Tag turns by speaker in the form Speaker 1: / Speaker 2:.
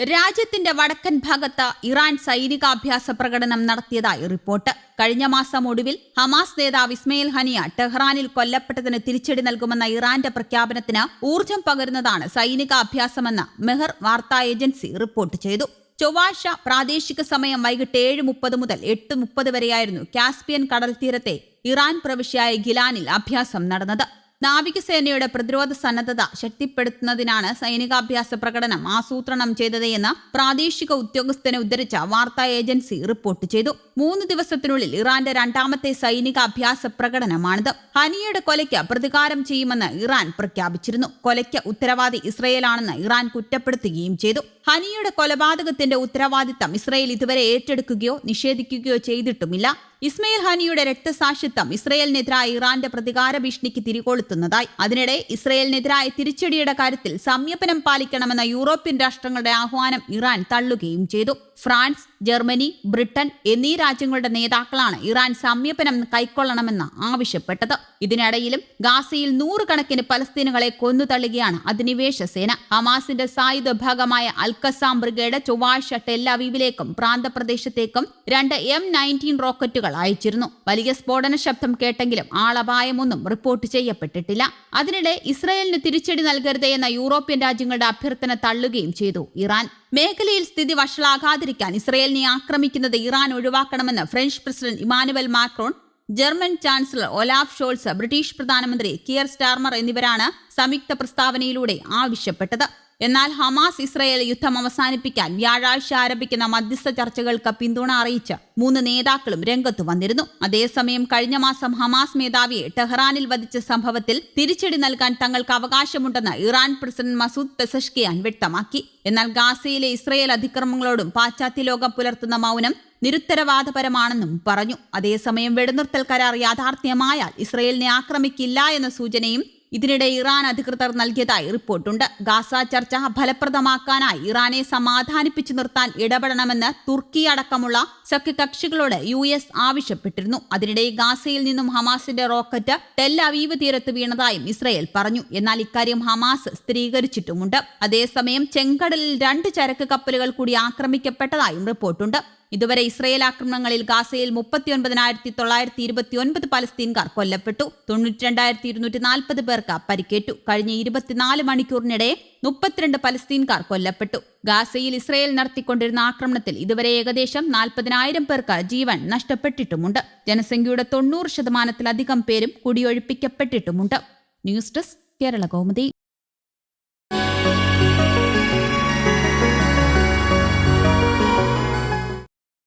Speaker 1: രാജ്യത്തിന്റെ വടക്കൻ ഭാഗത്ത് ഇറാൻ സൈനികാഭ്യാസ പ്രകടനം നടത്തിയതായി റിപ്പോർട്ട്. കഴിഞ്ഞ മാസം ഒടുവിൽ ഹമാസ് നേതാവ് ഇസ്മയിൽ ഹനിയ ടെഹ്റാനിൽ കൊല്ലപ്പെട്ടതിന് തിരിച്ചടി നൽകുമെന്ന ഇറാന്റെ പ്രഖ്യാപനത്തിന് ഊർജം പകരുന്നതാണ് സൈനികാഭ്യാസമെന്ന് മെഹർ വാർത്താ ഏജൻസി റിപ്പോർട്ട് ചെയ്തു. ചൊവ്വാഴ്ച പ്രാദേശിക സമയം വൈകിട്ട് ഏഴ് മുപ്പത് മുതൽ എട്ട് മുപ്പത് വരെയായിരുന്നു കാസ്പിയൻ കടൽ തീരത്തെ ഇറാൻ പ്രവിശ്യയായ ഗിലാനിൽ അഭ്യാസം നടന്നത്. നാവികസേനയുടെ പ്രതിരോധ സന്നദ്ധത ശക്തിപ്പെടുത്തുന്നതിനാണ് സൈനികാഭ്യാസ പ്രകടനം ആസൂത്രണം ചെയ്തത് എന്ന് പ്രാദേശിക ഉദ്യോഗസ്ഥനെ ഉദ്ധരിച്ച വാർത്താ ഏജൻസി റിപ്പോർട്ട് ചെയ്തു. മൂന്ന് ദിവസത്തിനുള്ളിൽ ഇറാന്റെ രണ്ടാമത്തെ സൈനികാഭ്യാസ പ്രകടനമാണിത്. ഹനിയുടെ കൊലയ്ക്ക് പ്രതികാരം ചെയ്യുമെന്ന് ഇറാൻ പ്രഖ്യാപിച്ചിരുന്നു. കൊലയ്ക്ക് ഉത്തരവാദി ഇസ്രയേലാണെന്ന് ഇറാൻ കുറ്റപ്പെടുത്തുകയും ചെയ്തു. ഹനിയുടെ കൊലപാതകത്തിന്റെ ഉത്തരവാദിത്തം ഇസ്രയേൽ ഇതുവരെ ഏറ്റെടുക്കുകയോ നിഷേധിക്കുകയോ ചെയ്തിട്ടുമില്ല. ഇസ്മയിൽ ഹാനിയുടെ രക്തസാക്ഷിത്വം ഇസ്രയേലിനെതിരായ ഇറാന്റെ പ്രതികാര ഭീഷണിക്ക് തിരികൊളുത്തുന്നതായി. അതിനിടെ ഇസ്രയേലിനെതിരായ തിരിച്ചടിയുടെ കാര്യത്തിൽ സംയമനം പാലിക്കണമെന്ന യൂറോപ്യൻ രാഷ്ട്രങ്ങളുടെ ആഹ്വാനം ഇറാൻ തള്ളുകയും ചെയ്തു. ഫ്രാൻസ് ജർമ്മനി ബ്രിട്ടൻ എന്നീ രാജ്യങ്ങളുടെ നേതാക്കളാണ് ഇറാൻ സംയമനം കൈക്കൊള്ളണമെന്ന് ആവശ്യപ്പെട്ടത്. ഇതിനിടയിലും ഗാസയിൽ നൂറുകണക്കിന് പലസ്തീനുകളെ കൊന്നുതള്ളുകയാണ് അധിനിവേശ സേന. ഹമാസിന്റെ സായുധ ഭാഗമായ അൽക്കസാം ബ്രിഗേഡ് ചൊവ്വാഴ്ച ടെല്ലാവീവിലേക്കും പ്രാന്തപ്രദേശത്തേക്കും രണ്ട് എം നയന്റീൻ റോക്കറ്റുകൾ അയച്ചിരുന്നു വലിയ സ്ഫോടന ശബ്ദം കേട്ടെങ്കിലും ആളപായമൊന്നും റിപ്പോർട്ട് ചെയ്യപ്പെട്ടിട്ടില്ല. അതിനിടെ ഇസ്രയേലിന് തിരിച്ചടി നൽകരുതേ എന്ന യൂറോപ്യൻ രാജ്യങ്ങളുടെ അഭ്യർത്ഥന തള്ളുകയും ചെയ്തു ഇറാൻ. മേഖലയിൽ സ്ഥിതി വഷളാകാതിരിക്കാൻ ഇസ്രയേലിനെ ആക്രമിക്കുന്നത് ഇറാൻ ഒഴിവാക്കണമെന്ന് French president Emmanuel Macron German chancellor Olaf Scholz British പ്രധാനമന്ത്രി കിയർ സ്റ്റാർമർ എന്നിവരാണ് സംയുക്ത പ്രസ്താവനയിലൂടെ ആവശ്യപ്പെട്ടത്. എന്നാൽ ഹമാസ് ഇസ്രയേൽ യുദ്ധം അവസാനിപ്പിക്കാൻ വ്യാഴാഴ്ച ആരംഭിക്കുന്ന മധ്യസ്ഥ ചർച്ചകൾക്ക് പിന്തുണ അറിയിച്ച് മൂന്ന് നേതാക്കളും രംഗത്തു വന്നിരുന്നു. അതേസമയം കഴിഞ്ഞ മാസം ഹമാസ് മേധാവിയെ ടെഹ്റാനിൽ വധിച്ച സംഭവത്തിൽ തിരിച്ചടി നൽകാൻ തങ്ങൾക്ക് അവകാശമുണ്ടെന്ന് ഇറാൻ പ്രസിഡന്റ് മസൂദ് പെസഷ്കിയാൻ വ്യക്തമാക്കി. എന്നാൽ ഗാസയിലെ ഇസ്രയേൽ അതിക്രമങ്ങളോടും പാശ്ചാത്യ ലോകം പുലർത്തുന്ന മൗനം നിരുത്തരവാദപരമാണെന്നും പറഞ്ഞു. അതേസമയം വെടിനിർത്തൽ കരാർ യാഥാർത്ഥ്യമായാൽ ഇസ്രയേലിനെ ആക്രമിക്കില്ല എന്ന സൂചനയും ഇതിനിടെ ഇറാൻ അധികൃതർ നൽകിയതായി റിപ്പോർട്ടുണ്ട്. ഗാസ ചർച്ച ഫലപ്രദമാക്കാനായി ഇറാനെ സമാധാനിപ്പിച്ചു നിർത്താൻ ഇടപെടണമെന്ന് തുർക്കി അടക്കമുള്ള സഖ്യകക്ഷികളോട് യു എസ് ആവശ്യപ്പെട്ടിരുന്നു. അതിനിടെ ഗാസയിൽ നിന്നും ഹമാസിന്റെ റോക്കറ്റ് ടെൽ അവീവ് തീരത്ത് വീണതായും ഇസ്രയേൽ പറഞ്ഞു. എന്നാൽ ഇക്കാര്യം ഹമാസ് സ്ഥിരീകരിച്ചിട്ടുമുണ്ട്. അതേസമയം ചെങ്കടലിൽ രണ്ട് ചരക്ക് കപ്പലുകൾ കൂടി ആക്രമിക്കപ്പെട്ടതായും റിപ്പോർട്ടുണ്ട്. ഇതുവരെ ഇസ്രയേൽ ആക്രമണങ്ങളിൽ ഗാസയിൽ മുപ്പത്തിയൊൻപതിനായിരത്തി തൊള്ളായിരത്തി ഇരുപത്തിയൊൻപത് പലസ്തീൻകാർ കൊല്ലപ്പെട്ടു. തൊണ്ണൂറ്റിരണ്ടായിരത്തി ഇരുന്നൂറ്റി നാൽപ്പത് പേർക്ക് പരിക്കേറ്റു. കഴിഞ്ഞ ഇരുപത്തിനാല് മണിക്കൂറിനിടെ മുപ്പത്തിരണ്ട് പലസ്തീൻകാർ കൊല്ലപ്പെട്ടു. ഗാസയിൽ ഇസ്രയേൽ നടത്തിക്കൊണ്ടിരുന്ന ആക്രമണത്തിൽ ഇതുവരെ ഏകദേശം നാൽപ്പതിനായിരം പേർക്ക് ജീവൻ നഷ്ടപ്പെട്ടിട്ടുമുണ്ട്. ജനസംഖ്യയുടെ തൊണ്ണൂറ് ശതമാനത്തിലധികം പേരും കുടിയൊഴിപ്പിക്കപ്പെട്ടിട്ടുമുണ്ട്. News desk Kerala Kaumudi.